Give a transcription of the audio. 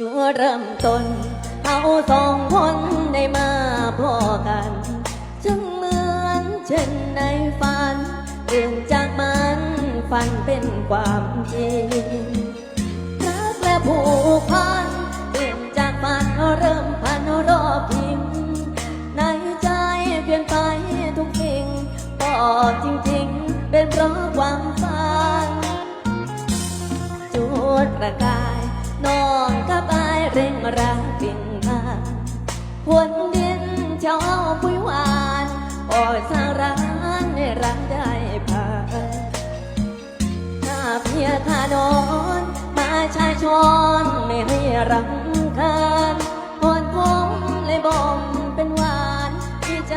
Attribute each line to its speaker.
Speaker 1: จุดเริ่มต้นเอาสองคนได้มาพอกัน จึงเหมือนเช่นในฝันตื่นจากมันฝันเป็นความจริงรักและผูกพันเปลี่ยนจากฝันเริ่มพันรอบทิมในใจเปลี่ยนไปทุกสิ่งก็จริงๆ เป็นเพราะความฝันจุดประกา ราบินมาพวนดินเจ้าปุ้ยหวานอ่อสางร้านให้รักได้พาถ้าเพียขานอนมาชายชอนไม่ให้รังคาญพวนผมเลยบ่มเป็นหวานที่ใจ